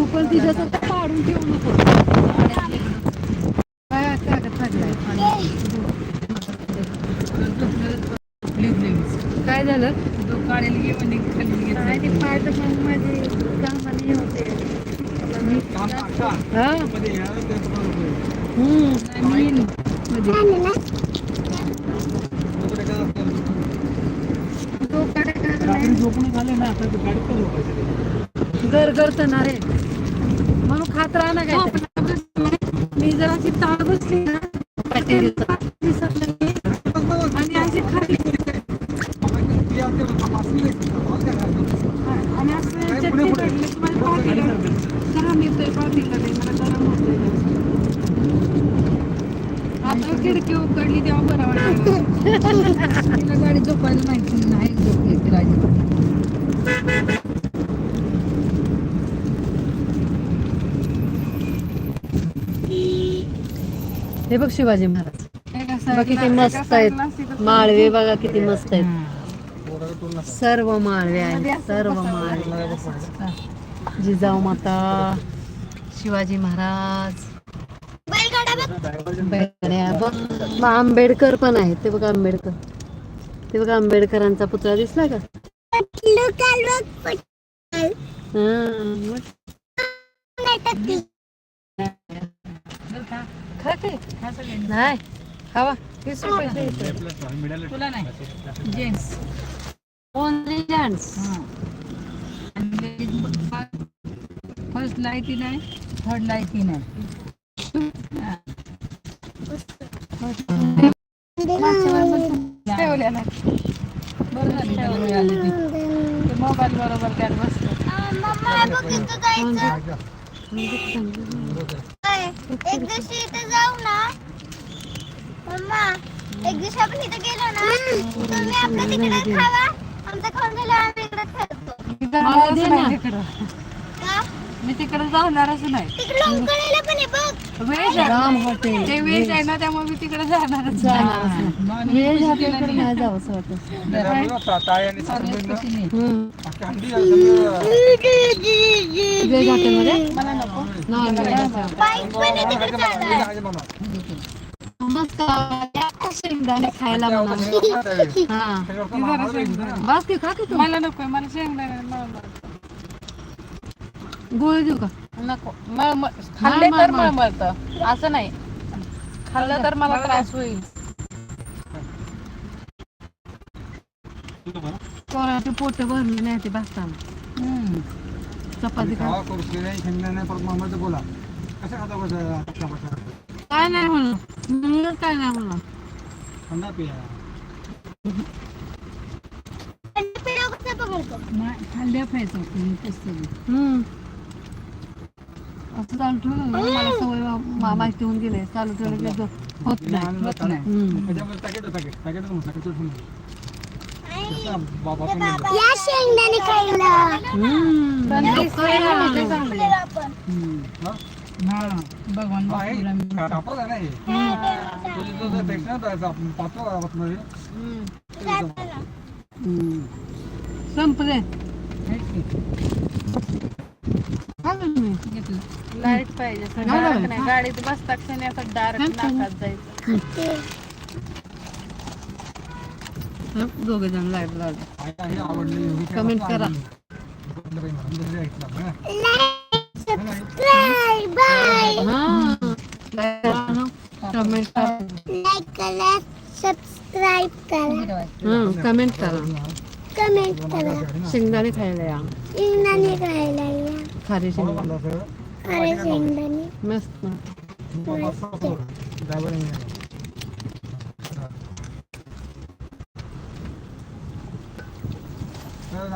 तू पण तिच्यासारखं पाडून ठेवू नको. काय आता आता फाडलाय काय झालं? आणि ते पाठ मग माझे कामाने होते. हा? हम्म घर घर तर रे म्हणून खात राहणार काय मी जर अशी ताळ बसली ना आणि अशी खाली. आणि असं चटणी पाठीला गरम येतोय पाठीला नाही मला गरम होतोय आता खिडकी उघडली तेव्हा बरं वाटलं. तिला गाडी झोपायला नाही नाही झोप येत तिला हे बघ शिवाजी महाराज. एका बघ किती मस्त आहेत. माळवे बघा किती मस्त आहेत. सर्व माळवे आहेत. सर्व माळवे. जिजाऊ माता शिवाजी महाराज. बघ आंबेडकर पण आहेत. ते बघा आंबेडकर. ते बघा आंबेडकरांचा पुतळा दिसला का? हा, खा. हा सगळ्यांनी. नाही खावा वीस रुपये इथे. तुला नाही जेंट्स ओनली जेंट्स फर्स्ट लाईटी नाही थर्ड लाईटी नाही ठेवल्या नाही बरं झाली त्याला वेळ आली ती. ते मोबाईल बरोबर त्यात बसतो एक दिवशी इथे जाऊ ना. मम्मा एक दिवशी आपण इथे गेलो ना तुम्ही आपल्या तिकडे खावा. आमचं खाऊन गेलो आम्ही इकडे दे ना. मी तिकडे जाणारच नाही. तिकडे लोंकळीला पण आहे बघ. Veg Ram hotel. ते वेज आहे ना त्यामुळे मी तिकडे जाणारच नाही. व्हेज हॉटेलकडे नाही जावं असं वाटतं. व्हेज हॉटेलमध्ये मस्त शेंगदाणे खायला म्हणा हा बस की खा की तू. मला नको मला शेंगदाणे. गोळी देऊ का? नको. मळमळ खाल्ले मळ, तर मळ. मळमळत असं नाही. खाल्लं तर मला त्रास होईल. पोराचे पोट भरले नाही ते बसताना हम्म. चपाती खा. बोला कसं खाता बसा काय नाही म्हणलं म्हणलं काय नाही म्हणलं थंडा पिया. नाही खाल्ल्या पाहिजे कसं हम्म. असं चालू ठेवलं ना मला सवय मा- माहिती होऊन गेले. चालू ठेवलं की होत नाही. होत नाही. हम्म. या शेंगदाणे खायला. हम्म. पण ते चांगलं. आपण. हा? भगवान बापूला मी- हम्म. संपले. की? काय म्हणू मी? घेतलं. लाइट पाहिजे असं नाही, डार्क नाही. नाही गाडीत बसता क्षणी असं डार्क नाही, नाकात जायचं हं, दोघे जण लाइट लावले आईला हे आवडली एवढी काय कमेंट वस्तू करा. आवडली. कुठलं काही म्हणून जरी ऐकलं ना. बाय बाय हा कमेंट करा लाईक करा सबस्क्राईब करा हं, कमेंट करा कमेंट करा शेंगदाणे खायला या शेंगदाणे खायला या खारे शेंगदाणे अरे शेंगदाणे मस्त.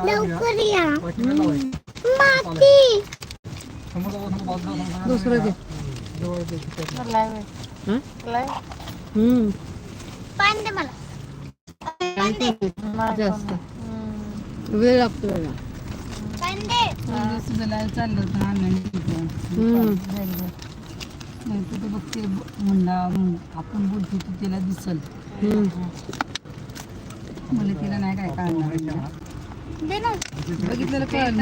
लवकर या. माती दुसरं घे हम्म पान दे मला जास्त वेळ लागतो याला चाललं होतं. नाही तिथे बघते म्हणला आपण बोलतो तू तिला दिसल. हम्म. मला तिला नाही काय ना. बघितलेलं कळलं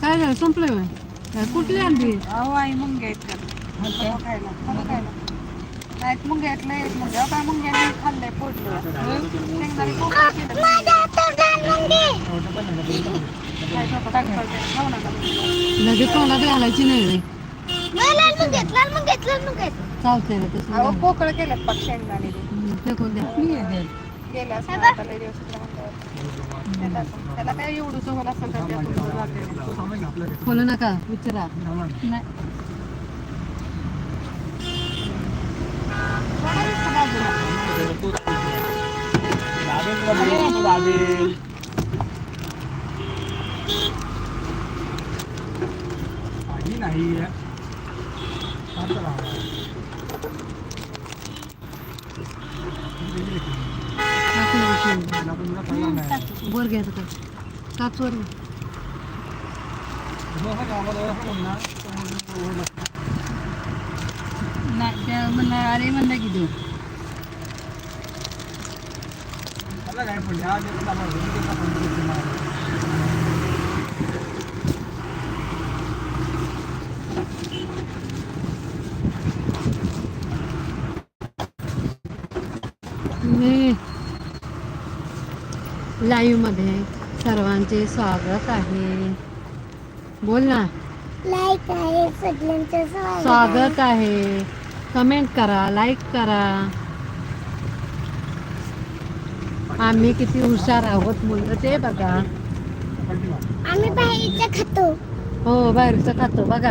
काय झालं? संपलं कुठली आणली अहो आई खायला खायला नाहीत मुंग्या आहेत लय आहेत मुंग्या काय मुंग्याने खाल्लंय पोटलं शेंगदाणे पोकळ केलं. काय. खाऊ नका. लगेच तोंडात घालायची नाही रे. चालतंय ना तसं पोकळ केलं पाक शेंगदाणे फेकून द्या गेलं असं आता लय दिवस तुला. त्याला काय एवढं सवय असेल तर त्यातून जाते. नका विचारा नाही. नाही वर घ्यायचं का काच वर नाही त्या म्हणलं अरे म्हणलं की देऊ मध्ये सर्वांचे स्वागत आहे. बोल ना. लाईक आहे सगळ्यांचं स्वागत स्वागत आहे. कमेंट करा लाईक करा. आम्ही किती हुशार आहोत मुलं ते बघा. आम्ही बाहेरचं खातो. हो बाहेरचं खातो बघा.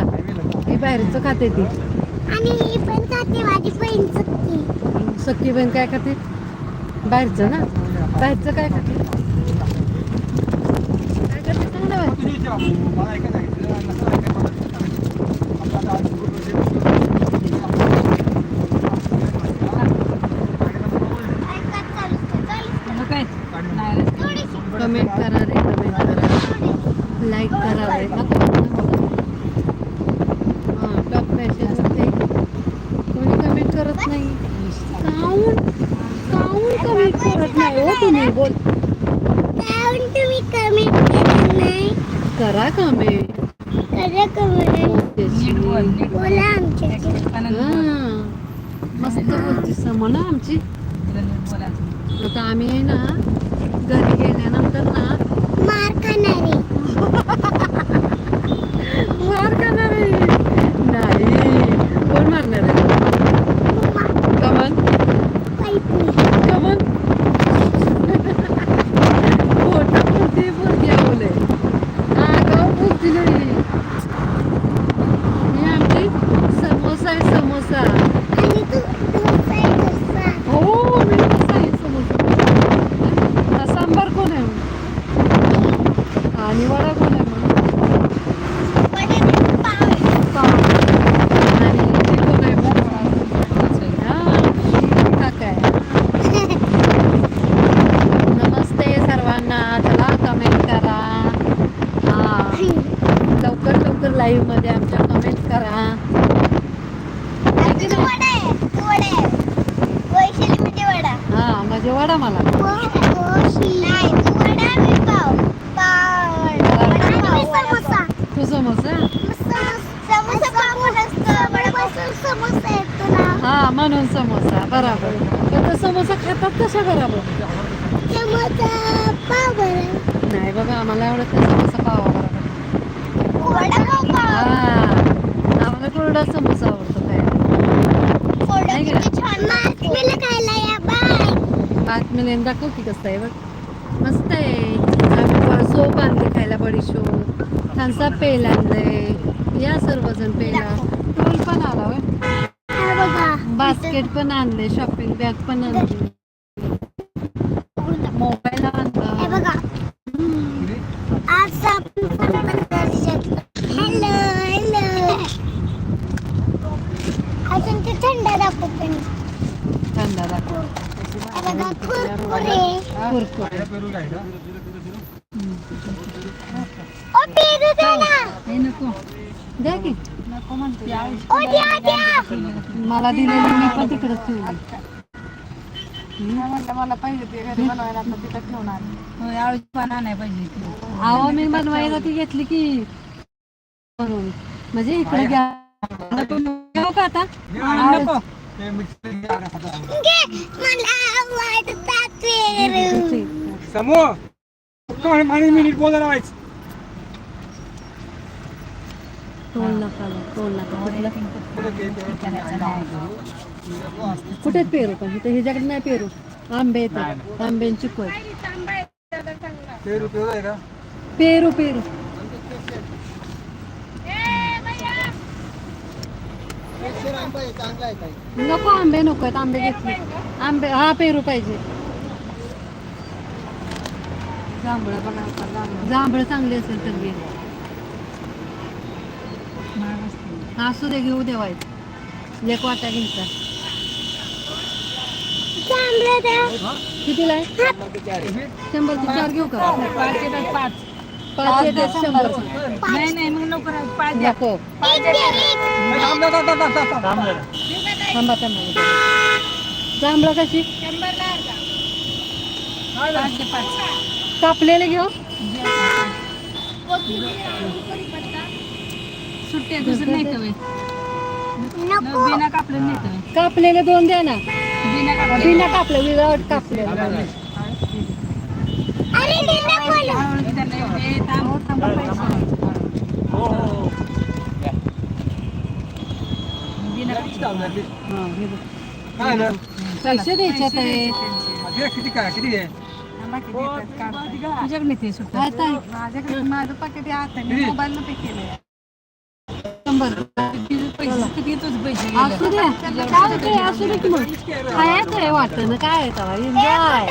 ही बाहेरचं खाते ती. आणि ही पण खाते माझी बहीण चुकती सख्खी बहीण काय खाते? बाहेरचं ना? बाहेरचं काय खाते? काय सांग ना बाई. ऐका चालूच ठेव, चालूच ठेव. मग काय नाही रे. थोडीशी कमेंट करा रे कमेंट करा लाईक करा रे नको हां टॉप मॅसेजवरती कोणी कमेंट करत नाही काऊन काऊन कमेंट करत नाही हो तुम्ही बोल काहून तुम्ही कमेंट करत नाही करा कमेंट करा कमेंट नीट बोल, नीट बोल. बोला आमच्याशी एकानं बोल. हां मस्त बोलतीस म्हणा आमची. आता आम्ही आहे ना घरी गेल्यानंतर ना मार खाणारे. मार खाणार. आहे नाही कोण मारणार आहे? कमन कमन मोठा मोठी मुलगी आवले हा गाव बोलती नाही ही आमची समोसा आहे समोसा आणि तू डोसा आहे डोसा हो मी डोसा आहे समोसा हा, सांबार कोण आहे मग? आणि वडा कोण आहे मग वड्याचे पाव आहे. पाव. आणि ते कोण आहे मग? हा, काका आहे. नमस्ते सर्वांना चला कमेंट करा हा लवकर लवकर लाईव्हमध्ये आमच्या कमेंट करा. म्हणजे वडा. हा म्हणजे वडा मला. नाही तू वडा मी पाव. पाव. आणि मी समोसा. तू समोसा? हा म्हणून समोसा. बराबर. तर तो समोसा खातात कशा बरोबर नाही बघा आम्हाला आवडत समोसा पावा बरोबर वडापाव पाव हा आम्हाला कोरडा समोसा आवडतो काय? खायला बातमी दाखव की कसं आहे बघ. मस्त आहे. आम्ही सोप आणले खायला बडीशोप. थन्सअप पेल आणलंय. या सर्वजण पेला. टोल पण आला होय. बास्केट पण आणले शॉपिंग बॅग पण आणली मोबाईल हे आणला बघा आज आपण हॅलो हॅलो अजून ते थंड दाखवतो मी. थंडा दाखव हे बघा कुरकुरे का? नको. द्या की. म्हणते मला दिलेली मी पण तिकडे ठेवली. मला पाहिजे ते घरी बनवायला आता तिथं ठेवून आले आळूची पानं नाही पाहिजे अहो मी बनवायला ती घेतली की म्हणून म्हणजे इकडे घ्या. घेऊ का आता? नको. मिक्सर पेरू. काय आणि मिनिट बोलायला व्हायचं कुठे पेरू पण? इथे ह्याच्याकडे नाही पेरू. आंबे येतात. आंब्यांची कोय? ते रुपये आहे का? पेरू पेरू. नको आंबे नको आहेत. आंबे घेतले. आंबे हा पेरू पाहिजे. जांभळं चांगले असेल तर घे असू दे घेऊ देवायचं एक वाटा घ्यायचा. कितीला आहे? शंभरचे चार घेऊ का? पाच. येतात पाच. पाच येतात शंभर. नाही नाही मग नको थांब, थांब, जांभळं. कशी? पाच. कापलेले घेऊ सुट्टे दुसरं नाही तर नको. बिना कापलं नाही तर कापलेले दोन द्या ना। बिना कापलं बिना कापले विदाउट कापलेले अरे ते नको ना. आवडत त्यांना एवढे थांब थांब पैसे। बिना कापलं. हा, हे बघ. काय ना? पैसे द्यायच्यात आहे घे, किती काय किती आहे? तुझ्याकडे ते सुट्टे काय ताई? माझ्याकडे माझं पाकिट आहे मी मोबाईल पे केलंय. शंभर पैसे किती येतोच पैसे असू द्या काय होतंय असू दे की मग. खायचं आहे वाटतं ना. काय आहे तेव्हा एन्जॉय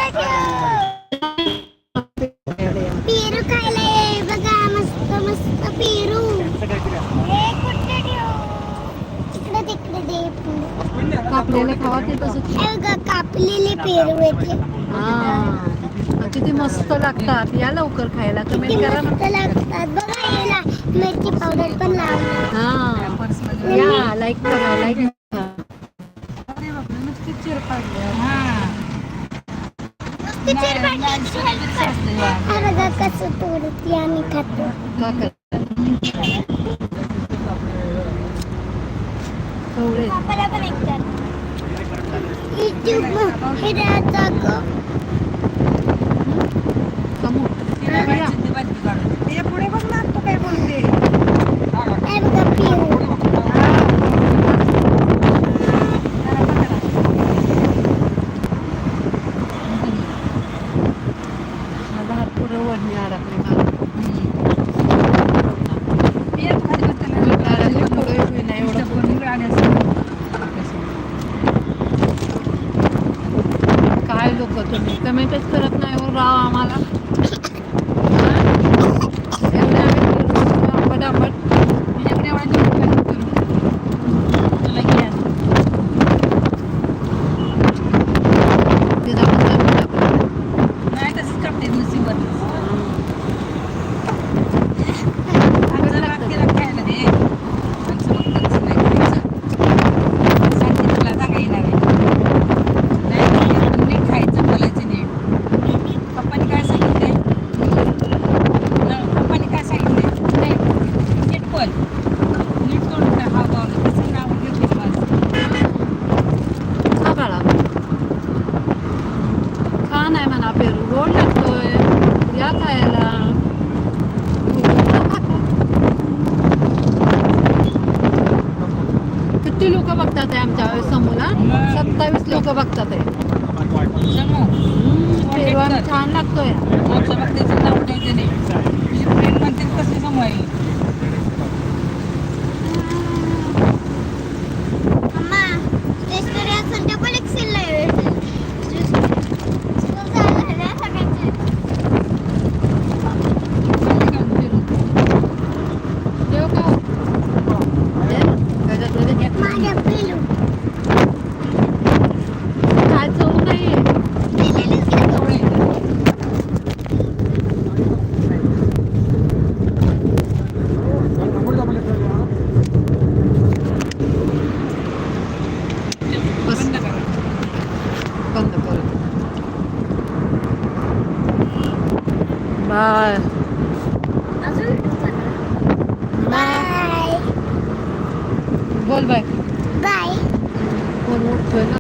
पेरू खायला ये. बघा मस्त मस्त पेरू. हे कुठे ठेवू? तिकडे तिकडे दे कापलेले खावा ते तसं हे बघा कापलेले पेरू येते हा. किती मस्त लागतात. या लवकर खायला. कमेंट करा ना. मस्त लागतात. बघा याला मिरची पावडर पण लावली हा. या लाईक करा लाईक करा. चिर हे. कसं तोडती खातो. का कवळे पण एक कर युट्यूब हे राहता ग समू या. हे पुढे बघ ना तू काय बोलते हे बघा पेरू माझा हात पुढे वडणी अडकले मला. अडकले पुढे बी नाही एवढं काय लोक तुम्ही कमेंटच करत नाही हो राव आम्हाला एवढे आम्ही फिरतो आंबट आंबट ते दाखवून दाखवून दाखवून. नाही तसंच कापते नसीबत खायला दे आमचं बघ तसं नाही करायचं सांगते तुला जागा येणार आहे नाही तर ते नीट खायचं बोलायचं नीट पप्पाने काय सांगितलंय न, पप्पाने काय सांगितलंय नीट नीट बोल नीट तोडून काय हा बावलं तसं नाव घेतलं माझं खा बाळा खा नाही म्हणा पेरू गोड लागतोय या खायला किती लोक बघतात आहे आमच्या समूला सत्तावीस लोक बघतात आहे समू हम्म, पेरू आम्ही छान लागतोय. आमच्या बघतायचं नाव द्यायचं नाही. म्हणजे तुझी फ्रेंड म्हणते कसे समोर